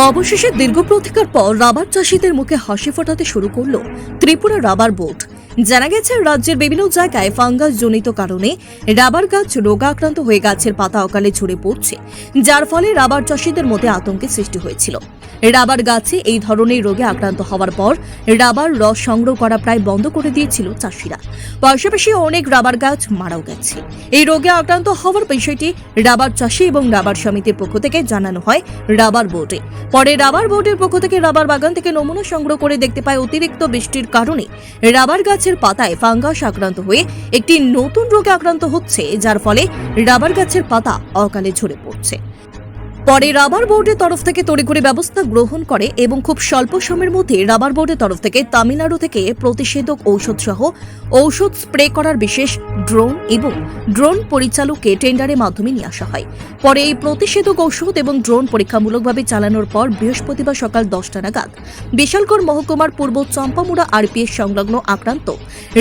অবশেষে দীর্ঘ প্রতীক্ষার পর রাবার চাষিদের মুখে হাসি ফোটাতে শুরু করল ত্রিপুরা রাবার বোর্ড জানা গেছে, রাজ্যের বিভিন্ন জায়গায় ফাঙ্গাস জনিত কারণে রাবার গাছ রোগাক্রান্ত হয়ে গাছের পাতা অকালে ঝরে পড়ছে, যার ফলে রাবার চাষিদের মধ্যে আতঙ্কের সৃষ্টি হয়েছিল। রাবার গাছে এই ধরনের রোগে আক্রান্ত হওয়ার পর রাবার রস সংগ্রহ করা প্রায় বন্ধ করে দিয়েছিল চাষিরা। পাশাপাশি অনেক রাবার গাছ মারাও গেছে। এই রোগে আক্রান্ত হওয়ার বিষয়টি রাবার চাষি এবং রাবার সমিতির পক্ষ থেকে জানানো হয় রাবার বোর্ডে। পরে রাবার বোর্ডের পক্ষ থেকে রাবার বাগান থেকে নমুনা সংগ্রহ করে দেখতে পায় অতিরিক্ত বৃষ্টির কারণে রাবার গাছের পাতায় ফাঙ্গাস আক্রান্ত হয়ে একটি নতুন রোগে আক্রান্ত হচ্ছে, যার ফলে রাবার গাছের পাতা অকালে ঝরে পড়ছে। পরে রাবার বোর্ডের তরফ থেকে তড়িঘড়ি ব্যবস্থা গ্রহণ করে এবং খুব স্বল্প সময়ের মধ্যে রাবার বোর্ডের তরফ থেকে তামিলনাড়ু থেকে প্রতিষেধক ঔষধ সহ ঔষধ স্প্রে করার বিশেষ ড্রোন এবং ড্রোন পরিচালককে টেন্ডারের মাধ্যমে নিয়ে আসা হয়। পরে এই প্রতিষেধক ঔষধ এবং ড্রোন পরীক্ষামূলকভাবে চালানোর পর বৃহস্পতিবার সকাল দশটা নাগাদ বিশালগড় মহকুমার পূর্ব চম্পামুড়া আরপিএস সংলগ্ন আক্রান্ত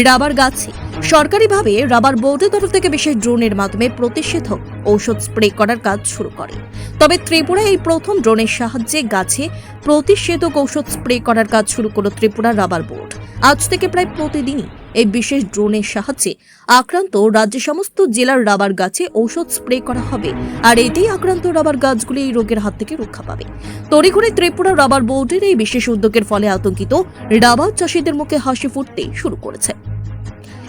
রাবার গাছে সরকারিভাবে রাবার বোর্ডের তরফ থেকে বিশেষ ড্রোনের মাধ্যমে প্রতিষেধক ঔষধ স্প্রে করার কাজ শুরু করে। তবে ত্রিপুরা এই প্রথম ড্রোনের সাহায্যে গাছে প্রতিষেধক ঔষধ স্প্রে করার কাজ শুরু করল ত্রিপুরা রাবার বোর্ড। আজ থেকে প্রায় প্রতিদিনই এই বিশেষ ড্রোনের সাহায্যে আক্রান্ত রাজ্যের সমস্ত জেলার রাবার গাছে ঔষধ স্প্রে করা হবে আর এতেই আক্রান্ত রাবার গাছগুলি এই রোগের হাত থেকে রক্ষা পাবে। তড়িঘড়ি ত্রিপুরা রাবার বোর্ডের এই বিশেষ উদ্যোগের ফলে আতঙ্কিত রাবার চাষিদের মুখে হাসি ফুটতে শুরু করেছে।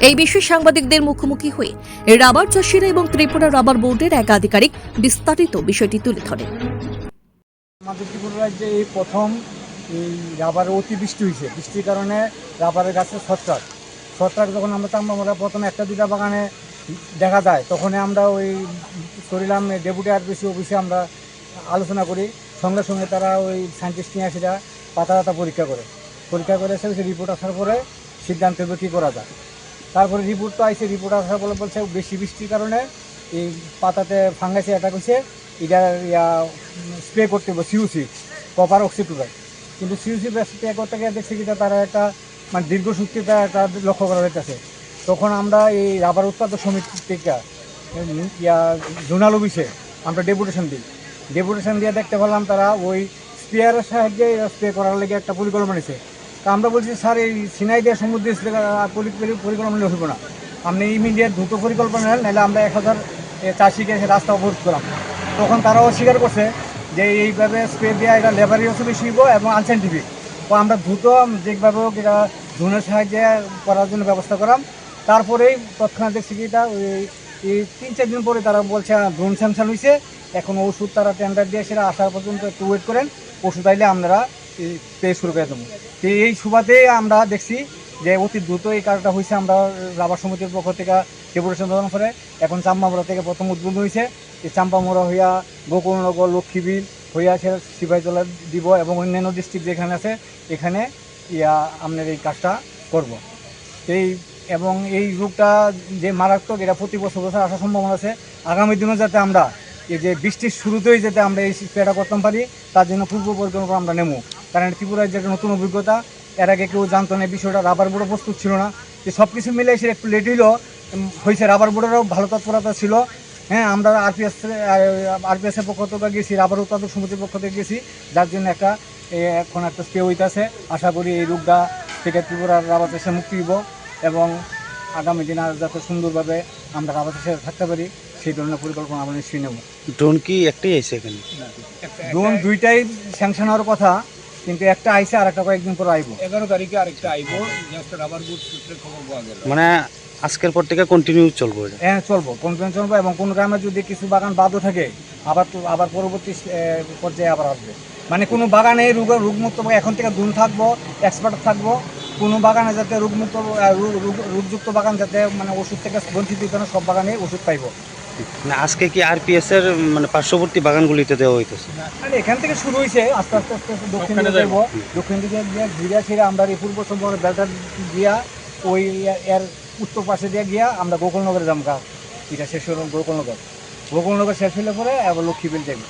এই বিষয়ে সাংবাদিকদের মুখোমুখি হয়ে রাবার চাষিরা এবং ত্রিপুরা রাবার বোর্ডের এক আধিকারিক বিস্তারিত বিষয়টি তুলে ধরেন। আমাদের রাজ্যে এই প্রথম এই রাবারের অতিবৃষ্টি হয়েছে। বৃষ্টির কারণে রাবারের গাছে ছত্রাক। ছত্রাক যখন আমরা আমরা প্রথমে একটা দুটা বাগানে দেখা যায় তখন আমরা ওই করিলাম ডেপুটি আরপিসি অফিসে আমরা আলোচনা করি। সঙ্গে সঙ্গে তারা ওই সায়েন্টিস্ট নিয়ে আসে পাতা পাতা পরীক্ষা করে। পরীক্ষা করে এসে ওই রিপোর্ট আসার পরে সিদ্ধান্ত হবে কী করা যায়। তারপরে রিপোর্ট তো আইসে রিপোর্ট আসার পরে বলছে বেশি বৃষ্টির কারণে এই পাতাতে ফাঙ্গাসে অ্যাটাক হয়েছে এটা ইয়া স্প্রে করতে হবে সিউসি কপার অক্সিক্লোরাইড কিন্তু সিউসি স্প্রে করতে গিয়ে দেখছি কি তারা একটা মানে দীর্ঘ দীর্ঘসূত্রিতা একটা লক্ষ্য করা হইতেছে তখন আমরা এই রাবার উৎপাদক সমিতি থেকে ইয়া, জোনাল অফিসে আমরা ডেপুটেশন দিই। ডেপুটেশন দিয়ে দেখতে পেলাম তারা ওই স্প্রেয়ারের সাহায্যে স্প্রে করার লেগে একটা পরিকল্পনা নিছে। তা আমরা বলছি, স্যার, এই সিনাই দিয়ে সমুদ্রে পরিকল্পনা হইব না। আপনি ইমিডিয়েট দ্রুত পরিকল্পনা নেন, নাহলে আমরা এক হাজার চাষিকে রাস্তা অবরোধ করলাম। তখন তারাও স্বীকার করছে যে এইভাবে স্প্রে দেওয়া এটা লেবারি হচ্ছে হইব এবং আনসাইন্টিফিক। তো আমরা দ্রুত যেভাবে হোক এটা ড্রোনের সাহায্যে করার জন্য ব্যবস্থা করাম। তারপরেই তৎক্ষণাৎ দেখছি কি এটা এই তিন, চার দিন পরে তারা বলছে ড্রোন স্যামসান হয়েছে এখন ওষুধ তারা টেন্ডার দিয়ে সেটা আসার পর্যন্ত একটু ওয়েট করেন। ওষুধ আইলে আমরা স্প্রে শুরু করে দেবো। তো এই সুবাদে আমরা দেখছি যে অতি দ্রুত এই কাজটা হয়েছে আমরা রাবার সমিতির পক্ষ থেকে ডেপুটেশন প্রদান করে এখন চাম্পামোড়া থেকে প্রথম উদ্বোধন হয়েছে। এই চাম্পামোড়া হইয়া গোকুলনগর, লক্ষ্মীবিল হইয়া সে সিপাহীজলা দিব এবং অন্যান্য ডিস্ট্রিক্ট যেখানে আছে, এখানে ইয়া আপনার এই কাজটা করব। এই এবং এই রোগটা যে মারাত্মক, এটা প্রতি বছর বছর আসার সম্ভাবনা আছে। আগামী দিনে যাতে আমরা যে বৃষ্টির শুরুতেই যাতে আমরা এই স্প্রেটা করতে পারি, তার জন্য পূর্ব পরিকল্পনা আমরা নেব কারণ ত্রিপুরার যে একটা নতুন অভিজ্ঞতা, এর আগে কেউ জানতো না বিষয়টা, রাবার বোর্ডও প্রস্তুত ছিল না। যে সব কিছু মিলে এসে একটু লেট হইল হয়েছে রাবার বোর্ডেরও ভালো তৎপরতা ছিল। হ্যাঁ আমরা আরপিএস আরপিএসের পক্ষ থেকে গেছি, রাবার উৎপাদক সমিতির পক্ষ থেকে গেছি। যার জন্য একটা এখন একটা স্প্রে হইতেছে। আশা করি এই রোগটা থেকে ত্রিপুরার রাবার চাষে মুক্তি দিব এবং আগামী দিনে আর যাতে সুন্দরভাবে আমরা রাবার চাষে থাকতে পারি। সেই ধরনের পরিকল্পনা আমরা নিশ্চয়ই নেব। ড্রোন কি একটাই আছে এখানে? ড্রোন দুইটাই স্যাংশন হওয়ার কথা কিন্তু একটা আইসে আর একটা কয়েকদিন পর আইব। এগারো তারিখে আরেকটা আইব রাবার বুট সূত্রে খবর পাওয়া গেল। মানে আজকের পর থেকে কন্টিনিউ চলবো হ্যাঁ চলবো কনফিডেন্স চলবো এবং কোন গ্রামে যদি কিছু বাগান বাদও থাকে আবার তো আবার পরবর্তী পর্যায়ে আবার আসবে। মানে কোনো বাগানে রোগ রোগমুক্ত এখন থেকে দুন থাকব এক্সপার্ট থাকব কোনো বাগানে যাতে রোগমুক্ত রোগযুক্ত বাগান যাতে মানে ওষুধ থেকে বঞ্চিত সব বাগানে ওষুধ পাইবো। মানে আজকে কি আরপিএস এর মানে পার্শ্ববর্তী বাগানগুলিতে দেওয়া হইতেছে? মানে এখান থেকে শুরু হয়েছে আস্তে আস্তে আস্তে আস্তে দক্ষিণ দক্ষিণে দিকে। যাইবো। দক্ষিণ দিকে গিয়ে ঘিরা ছিঁড়ে আমরা এই পূর্ব সম্পর্কে বেলটা গিয়া ওই এর উত্তর পাশে দিয়ে গিয়া আমরা গোকুলনগরে যাম গা। এটা শেষ হলো গোকুলনগর। গোকুলনগর শেষ হলে পরে আবার লক্ষ্মীবিল যাবে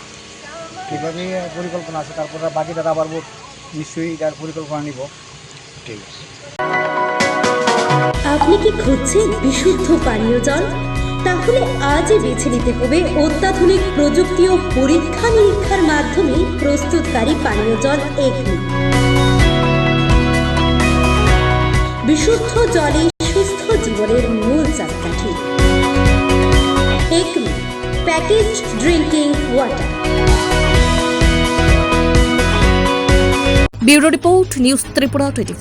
এইভাবে পরিকল্পনা আছে তারপরে বাকিটা আবার নিশ্চয়ই এটার পরিকল্পনা নিব। ঠিক আছে। আপনি কি খুঁজছেন বিশুদ্ধ পানীয় জল? তাহলে আজই বেছে নিতে হবে অত্যাধুনিক প্রযুক্তি ও পরীক্ষা নিরীক্ষার মাধ্যমে প্রস্তুতকারী পানীয় জল এগনি। বিশুদ্ধ জলে সুস্থ জীবনের মূল চাকাঠি। Acme package drinking water. Bureau report, news Tripura twenty